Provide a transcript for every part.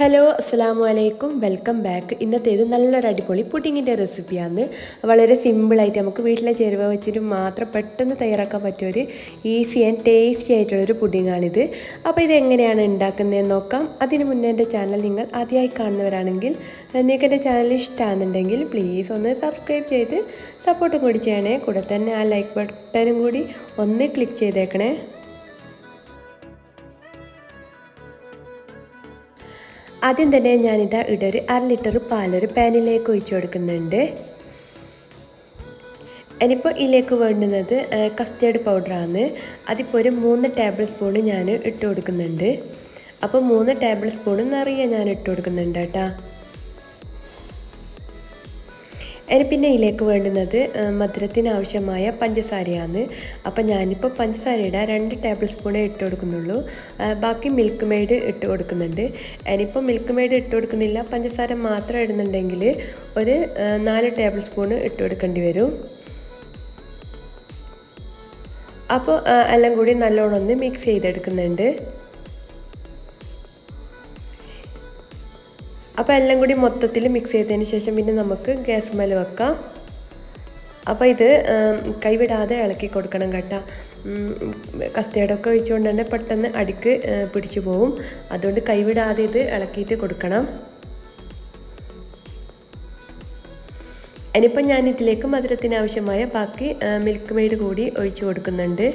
Hello അസ്സാമു അലൈക്കും welcome back. ഇന്നത്തേത് നല്ലൊരു അടിപൊളി പുഡിങ്ങിന്റെ റെസിപ്പിയാണ്. വളരെ സിമ്പിളായിട്ട് നമുക്ക് വീട്ടിലെ ചേരുവ വെച്ചിട്ട് മാത്രം പെട്ടെന്ന് തയ്യാറാക്കാൻ പറ്റിയൊരു ഈസി ആൻഡ് ടേസ്റ്റി ആയിട്ടുള്ളൊരു പുഡിങ്ങാണിത്. അപ്പോൾ ഇത് എങ്ങനെയാണ് ഉണ്ടാക്കുന്നതെന്ന് നോക്കാം. അതിന് മുന്നേ എന്റെ ചാനൽ നിങ്ങൾ ആദ്യമായി കാണുന്നവരാണെങ്കിൽ നിങ്ങൾക്ക് എന്റെ ചാനൽ ഇഷ്ടമാണെന്നുണ്ടെങ്കിൽ പ്ലീസ് ഒന്ന് സബ്സ്ക്രൈബ് ചെയ്ത് സപ്പോർട്ടും കൂടി ചെയ്യണേ. കൂടെ തന്നെ ആ ലൈക്ക് ബട്ടനും കൂടി ഒന്ന് ക്ലിക്ക് ചെയ്തേക്കണേ. ആദ്യം തന്നെ ഞാനിതാ ഇവിടെ ഒരു അര ലിറ്റർ പാലൊരു പാനിലേക്ക് ഒഴിച്ചു കൊടുക്കുന്നുണ്ട്. ഇനിയിപ്പോൾ ഇതിലേക്ക് വേണ്ടുന്നത് കസ്റ്റേർഡ് പൗഡറാണ് അതിപ്പോൾ ഒരു മൂന്ന് ടേബിൾ സ്പൂണ് ഞാൻ ഇട്ട് കൊടുക്കുന്നുണ്ട്. അപ്പോൾ മൂന്ന് ടേബിൾ സ്പൂണ് നിറയെ ഞാൻ ഇട്ട് കൊടുക്കുന്നുണ്ട് കേട്ടോ. ഇനി പിന്നെ ഇതിലേക്ക് വേണ്ടുന്നത് മധുരത്തിനാവശ്യമായ പഞ്ചസാരയാണ്. അപ്പം ഞാനിപ്പോൾ പഞ്ചസാരയുടെ രണ്ട് ടേബിൾ സ്പൂണേ ഇട്ട് കൊടുക്കുന്നുള്ളൂ. ബാക്കി മിൽക്ക് മെയ്ഡ് ഇട്ട് കൊടുക്കുന്നുണ്ട്. ഇനിയിപ്പോൾ മിൽക്ക് മെയ്ഡ് ഇട്ട് കൊടുക്കുന്നില്ല. പഞ്ചസാര മാത്രം ഇടുന്നുണ്ടെങ്കിൽ ഒരു നാല് ടേബിൾ സ്പൂൺ ഇട്ട് കൊടുക്കേണ്ടി വരും. അപ്പോൾ എല്ലാം കൂടി നല്ലോണം ഒന്ന് മിക്സ് ചെയ്തെടുക്കുന്നുണ്ട്. അപ്പോൾ എല്ലാം കൂടി മൊത്തത്തിൽ മിക്സ് ചെയ്തതിന് ശേഷം പിന്നെ നമുക്ക് ഗ്യാസ് മേലെ വെക്കാം. അപ്പോൾ ഇത് കൈവിടാതെ ഇളക്കി കൊടുക്കണം കേട്ടോ. കസ്റ്റേർഡൊക്കെ ഒഴിച്ചുകൊണ്ട് തന്നെ പെട്ടെന്ന് അടിക്ക് പിടിച്ചു പോവും. അതുകൊണ്ട് കൈവിടാതെ ഇത് ഇളക്കിയിട്ട് കൊടുക്കണം. ഇനിയിപ്പം ഞാൻ ഇതിലേക്ക് മധുരത്തിന് ആവശ്യമായ ബാക്കി മിൽക്ക് മെയ്ഡ് കൂടി ഒഴിച്ചു കൊടുക്കുന്നുണ്ട്.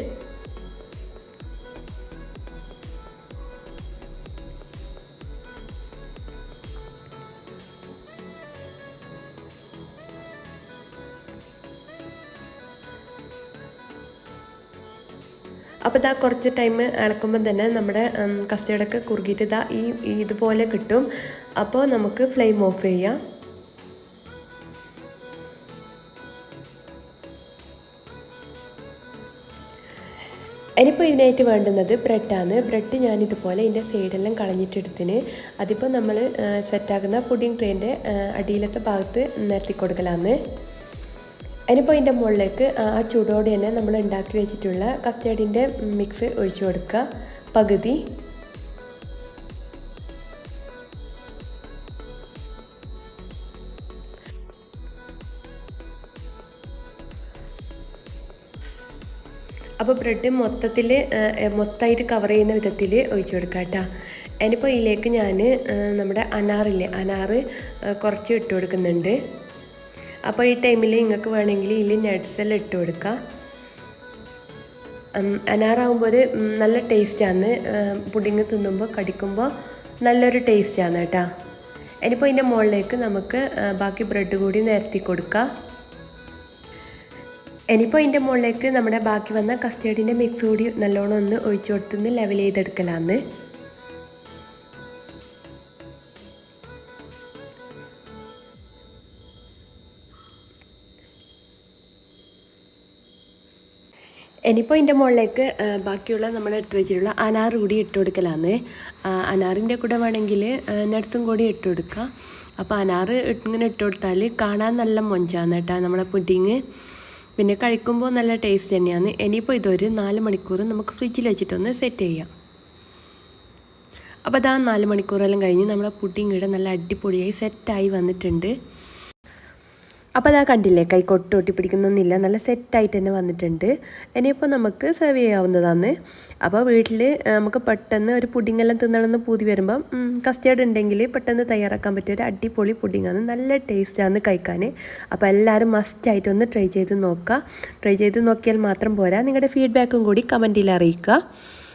അപ്പോൾ ഇതാ കുറച്ച് ടൈം ഇളക്കുമ്പോൾ തന്നെ നമ്മുടെ കസ്റ്റേർഡൊക്കെ കുറുകിയിട്ട് ഇതാ ഈ ഇതുപോലെ കിട്ടും. അപ്പോൾ നമുക്ക് ഫ്ലെയിം ഓഫ് ചെയ്യാം. ഇനിയിപ്പോൾ ഇതിനായിട്ട് വേണ്ടുന്നത് ബ്രെഡാണ് ബ്രെഡ് ഞാൻ ഇതുപോലെ ഇതിന്റെ സൈഡെല്ലാം കളഞ്ഞിട്ടെടുത്തിന് അതിപ്പോൾ നമ്മൾ സെറ്റാക്കുന്ന പുഡിംഗ് ട്രെയിന്റെ അടിയിലത്തെ ഭാഗത്ത് നിരത്തി കൊടുക്കലാണ് ഇനിയിപ്പോൾ ഇതിന്റെ മുകളിലേക്ക് ആ ചൂടോടെ തന്നെ നമ്മൾ ഉണ്ടാക്കി വെച്ചിട്ടുള്ള കസ്റ്റേർഡിന്റെ മിക്സ് ഒഴിച്ചു കൊടുക്കുക. പകുതി. അപ്പോൾ ബ്രെഡ് മൊത്തത്തിൽ മൊത്തമായിട്ട് കവർ ചെയ്യുന്ന വിധത്തിൽ ഒഴിച്ചു കൊടുക്കാം കേട്ടോ. ഇനിയിപ്പോൾ ഇതിലേക്ക് ഞാൻ നമ്മുടെ അനാറില്ലേ അനാറ് കുറച്ച് ഇട്ട് കൊടുക്കുന്നുണ്ട്. അപ്പോൾ ഈ ടൈമിൽ നിങ്ങൾക്ക് വേണമെങ്കിൽ ഇതിൽ നട്ട്സ് എല്ലാം ഇട്ട് കൊടുക്കാം. അനാറാകുമ്പോൾ ഒരു നല്ല ടേസ്റ്റാണ് പുഡിങ് തിന്നുമ്പോൾ കടിക്കുമ്പോൾ നല്ലൊരു ടേസ്റ്റാണ് കേട്ടോ. ഇനിയിപ്പോൾ ഇതിന്റെ മുകളിലേക്ക് നമുക്ക് ബാക്കി ബ്രെഡ് കൂടി നിരത്തി കൊടുക്കാം. ഇനിയിപ്പോൾ ഇതിന്റെ മുകളിലേക്ക് നമ്മുടെ ബാക്കി വന്ന കസ്റ്റേർഡിന്റെ മിക്സ് കൂടി നല്ലോണം ഒന്ന് ഒഴിച്ചു കൊടുത്തുനിന്ന് ലെവൽ ചെയ്തെടുക്കലാന്ന്. ഇനിയിപ്പോൾ ഇതിന്റെ മുകളിലേക്ക് ബാക്കിയുള്ള നമ്മൾ എടുത്ത് വെച്ചിട്ടുള്ള അനാർ കൂടി ഇട്ട് കൊടുക്കലാണ് അനാറിന്റെ കൂടെ വേണമെങ്കിൽ നെടുത്തും കൂടി ഇട്ട് കൊടുക്കുക അപ്പോൾ അനാർ ഇങ്ങനെ ഇട്ട് കൊടുത്താൽ കാണാൻ നല്ല മൊഞ്ചാണ് കേട്ടോ നമ്മളെ പുഡിങ്. പിന്നെ കഴിക്കുമ്പോൾ നല്ല ടേസ്റ്റ് തന്നെയാണ് ഇനിയിപ്പോൾ ഇതൊരു നാല് മണിക്കൂർ നമുക്ക് ഫ്രിഡ്ജിൽ വെച്ചിട്ടൊന്ന് സെറ്റ് ചെയ്യാം. അപ്പോൾ അതാ നാല് മണിക്കൂറെല്ലാം കഴിഞ്ഞ് നമ്മളെ പുഡിങ് ഇവിടെ നല്ല അടിപൊളിയായി സെറ്റായി വന്നിട്ടുണ്ട്. അപ്പോൾ അതാ കണ്ടില്ലേ കൈ കൊട്ടൊട്ടി പിടിക്കുന്നൊന്നുമില്ല നല്ല സെറ്റായിട്ട് തന്നെ വന്നിട്ടുണ്ട്. ഇനിയിപ്പോൾ നമുക്ക് സെർവ് ചെയ്യാവുന്നതാണ്. അപ്പോൾ വീട്ടിൽ നമുക്ക് പെട്ടെന്ന് ഒരു പുഡിങ്ങെല്ലാം തിന്നണമെന്ന് പൂതി വരുമ്പം കസ്റ്റേർഡ് ഉണ്ടെങ്കിൽ പെട്ടെന്ന് തയ്യാറാക്കാൻ പറ്റിയ ഒരു അടിപൊളി പുഡിങ്ങാണ് നല്ല ടേസ്റ്റാണ് കഴിക്കാൻ അപ്പോൾ എല്ലാവരും മസ്റ്റായിട്ട് ഒന്ന് ട്രൈ ചെയ്ത് നോക്കുക ട്രൈ ചെയ്ത് നോക്കിയാൽ മാത്രം പോരാ. നിങ്ങളുടെ ഫീഡ്ബാക്കും കൂടി കമന്റിൽ അറിയിക്കുക